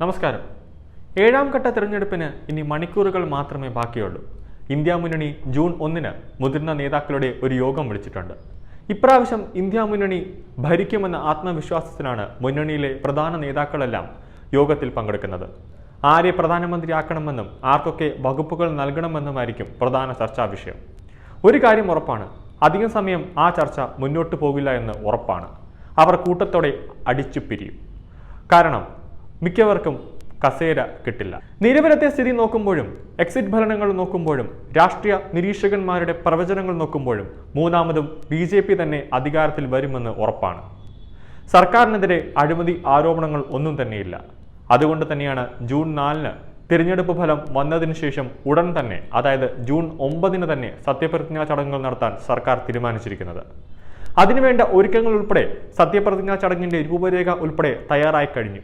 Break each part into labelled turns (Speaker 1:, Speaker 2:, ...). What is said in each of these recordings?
Speaker 1: നമസ്കാരം. ഏഴാം ഘട്ട തിരഞ്ഞെടുപ്പിന് ഇനി മണിക്കൂറുകൾ മാത്രമേ ബാക്കിയുള്ളൂ. ഇന്ത്യ മുന്നണി ജൂൺ ഒന്നിന് മുതിർന്ന നേതാക്കളുടെ ഒരു യോഗം വിളിച്ചിട്ടുണ്ട്. ഇപ്രാവശ്യം ഇന്ത്യ മുന്നണി ഭരിക്കുമെന്ന ആത്മവിശ്വാസത്തിലാണ് മുന്നണിയിലെ പ്രധാന നേതാക്കളെല്ലാം യോഗത്തിൽ പങ്കെടുക്കുന്നത്. ആരെ പ്രധാനമന്ത്രിയാക്കണമെന്നും ആർക്കൊക്കെ വകുപ്പുകൾ നൽകണമെന്നുമായിരിക്കും പ്രധാന ചർച്ചാ വിഷയം. ഒരു കാര്യം ഉറപ്പാണ് അധികം സമയം ആ ചർച്ച മുന്നോട്ട് പോകില്ല എന്ന് ഉറപ്പാണ്. അവർ കൂട്ടത്തോടെ അടിച്ചു പിരിയും കാരണം മിക്കവർക്കും കസേര കിട്ടില്ല. നിരവരത്തെ സ്ഥിതി നോക്കുമ്പോഴും എക്സിറ്റ് ഫലനങ്ങൾ നോക്കുമ്പോഴും രാഷ്ട്രീയ നിരീക്ഷകന്മാരുടെ പ്രവചനങ്ങൾ നോക്കുമ്പോഴും മൂന്നാമതും ബി ജെ പി തന്നെ അധികാരത്തിൽ വരുമെന്ന് ഉറപ്പാണ്. സർക്കാരിനെതിരെ അഴിമതി ആരോപണങ്ങൾ ഒന്നും തന്നെയില്ല. അതുകൊണ്ട് തന്നെയാണ് ജൂൺ നാലിന് തിരഞ്ഞെടുപ്പ് ഫലം വന്നതിന് ശേഷം ഉടൻ തന്നെ അതായത് ജൂൺ ഒമ്പതിന് തന്നെ സത്യപ്രതിജ്ഞാ ചടങ്ങുകൾ നടത്താൻ സർക്കാർ തീരുമാനിച്ചിരിക്കുന്നത്. അതിനുവേണ്ട ഒരുക്കങ്ങൾ ഉൾപ്പെടെ സത്യപ്രതിജ്ഞാ ചടങ്ങിന്റെ രൂപരേഖ ഉൾപ്പെടെ തയ്യാറായി കഴിഞ്ഞു.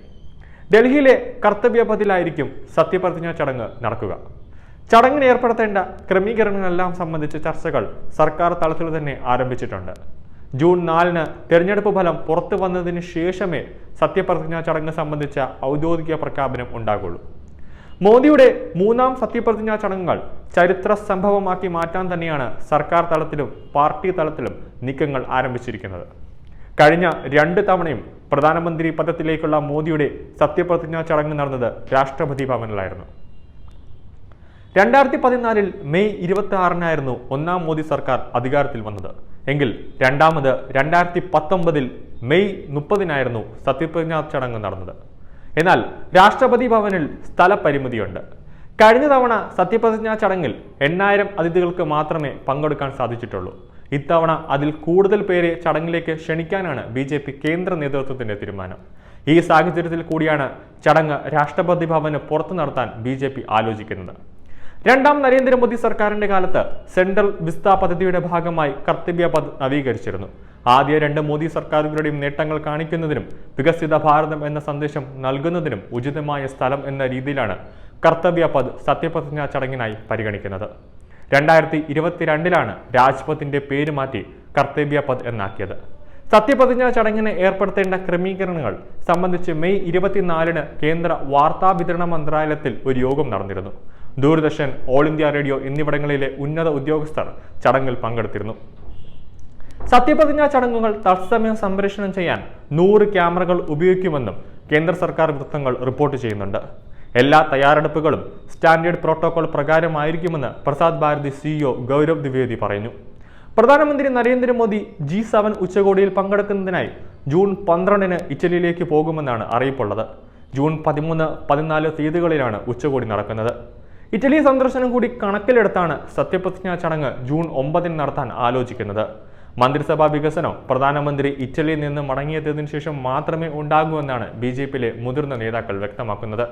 Speaker 1: ഡൽഹിയിലെ കർത്തവ്യപഥിലായിരിക്കും സത്യപ്രതിജ്ഞാ ചടങ്ങ് നടക്കുക. ചടങ്ങിന് ഏർപ്പെടുത്തേണ്ട ക്രമീകരണങ്ങളെല്ലാം സംബന്ധിച്ച ചർച്ചകൾ സർക്കാർ തലത്തിൽ തന്നെ ആരംഭിച്ചിട്ടുണ്ട്. ജൂൺ നാലിന് തെരഞ്ഞെടുപ്പ് ഫലം പുറത്തു വന്നതിന് ശേഷമേ സത്യപ്രതിജ്ഞാ ചടങ്ങ് സംബന്ധിച്ച ഔദ്യോഗിക പ്രഖ്യാപനം ഉണ്ടാകുള്ളൂ. മോദിയുടെ മൂന്നാം സത്യപ്രതിജ്ഞാ ചടങ്ങുകൾ ചരിത്ര സംഭവമാക്കി മാറ്റാൻ തന്നെയാണ് സർക്കാർ തലത്തിലും പാർട്ടി തലത്തിലും നീക്കങ്ങൾ ആരംഭിച്ചിരിക്കുന്നത്. കഴിഞ്ഞ രണ്ട് തവണയും പ്രധാനമന്ത്രി പദത്തിലേക്കുള്ള മോദിയുടെ സത്യപ്രതിജ്ഞാ ചടങ്ങ് നടന്നത് രാഷ്ട്രപതി ഭവനിലായിരുന്നു. രണ്ടായിരത്തി പതിനാലിൽ മെയ് ഇരുപത്തി ആറിനായിരുന്നു ഒന്നാം മോദി സർക്കാർ അധികാരത്തിൽ വന്നത്. എങ്കിൽ രണ്ടാമത് രണ്ടായിരത്തി പത്തൊമ്പതിൽ മെയ് മുപ്പതിനായിരുന്നു സത്യപ്രതിജ്ഞാ ചടങ്ങ് നടന്നത്. എന്നാൽ രാഷ്ട്രപതി ഭവനിൽ സ്ഥലപരിമിതിയുണ്ട്. കഴിഞ്ഞ തവണ സത്യപ്രതിജ്ഞാ ചടങ്ങിൽ എണ്ണായിരം അതിഥികൾക്ക് മാത്രമേ പങ്കെടുക്കാൻ സാധിച്ചിട്ടുള്ളൂ. ഇത്തവണ അതിൽ കൂടുതൽ പേരെ ചടങ്ങിലേക്ക് ക്ഷണിക്കാനാണ് ബി ജെ പി കേന്ദ്ര നേതൃത്വത്തിന്റെ തീരുമാനം. ഈ സാഹചര്യത്തിൽ കൂടിയാണ് ചടങ്ങ് രാഷ്ട്രപതി ഭവന് പുറത്തു നടത്താൻ ബി ജെ പി ആലോചിക്കുന്നത്. രണ്ടാം നരേന്ദ്രമോദി സർക്കാരിന്റെ കാലത്ത് സെൻട്രൽ വിസ്ത പദ്ധതിയുടെ ഭാഗമായി കർത്തവ്യ പദ് നവീകരിച്ചിരുന്നു. ആദ്യ രണ്ട് മോദി സർക്കാരുകളുടെയും നേട്ടങ്ങൾ കാണിക്കുന്നതിനും വികസിത ഭാരതം എന്ന സന്ദേശം നൽകുന്നതിനും ഉചിതമായ സ്ഥലം എന്ന രീതിയിലാണ് കർത്തവ്യ പദ് സത്യപ്രതിജ്ഞാ ചടങ്ങിനായി പരിഗണിക്കുന്നത്. രണ്ടായിരത്തി ഇരുപത്തിരണ്ടിലാണ് രാജ്പഥിന്റെ പേര് മാറ്റി കർത്തവ്യ പദ് എന്നാക്കിയത്. സത്യപ്രതിജ്ഞാ ചടങ്ങിന് ഏർപ്പെടുത്തേണ്ട ക്രമീകരണങ്ങൾ സംബന്ധിച്ച് മെയ് ഇരുപത്തിനാലിന് കേന്ദ്ര വാർത്താ വിതരണ മന്ത്രാലയത്തിൽ ഒരു യോഗം നടന്നിരുന്നു. ദൂരദർശൻ ഓൾ ഇന്ത്യ റേഡിയോ എന്നിവിടങ്ങളിലെ ഉന്നത ഉദ്യോഗസ്ഥർ ചടങ്ങിൽ പങ്കെടുത്തിരുന്നു. സത്യപ്രതിജ്ഞാ ചടങ്ങുകൾ തത്സമയം സംപ്രേഷണം ചെയ്യാൻ നൂറ് ക്യാമറകൾ ഉപയോഗിക്കുമെന്നും കേന്ദ്ര സർക്കാർ വൃത്തങ്ങൾ റിപ്പോർട്ട് ചെയ്യുന്നുണ്ട്. എല്ലാ തയ്യാറെടുപ്പുകളും സ്റ്റാൻഡേർഡ് പ്രോട്ടോകോൾ പ്രകാരമായിരിക്കുമെന്ന് പ്രസാദ് ഭാരതി സിഇഒ ഗൗരവ് ദ്വിവേദി പറഞ്ഞു. പ്രധാനമന്ത്രി നരേന്ദ്രമോദി ജി സെവൻ ഉച്ചകോടിയിൽ പങ്കെടുക്കുന്നതിനായി ജൂൺ പന്ത്രണ്ടിന് ഇറ്റലിയിലേക്ക് പോകുമെന്നാണ് അറിയിപ്പുള്ളത്. ജൂൺ പതിമൂന്ന് പതിനാല് തീയതികളിലാണ് ഉച്ചകോടി നടക്കുന്നത്. ഇറ്റലി സന്ദർശനം കൂടി കണക്കിലെടുത്താണ് സത്യപ്രതിജ്ഞാ ചടങ്ങ് ജൂൺ ഒമ്പതിന് നടത്താൻ ആലോചിക്കുന്നത്. മന്ത്രിസഭാ വികസനം പ്രധാനമന്ത്രി ഇറ്റലിയിൽ നിന്ന് മടങ്ങിയെത്തിയതിനു ശേഷം മാത്രമേ ഉണ്ടാകൂ എന്നാണ് ബി മുതിർന്ന നേതാക്കൾ വ്യക്തമാക്കുന്നത്.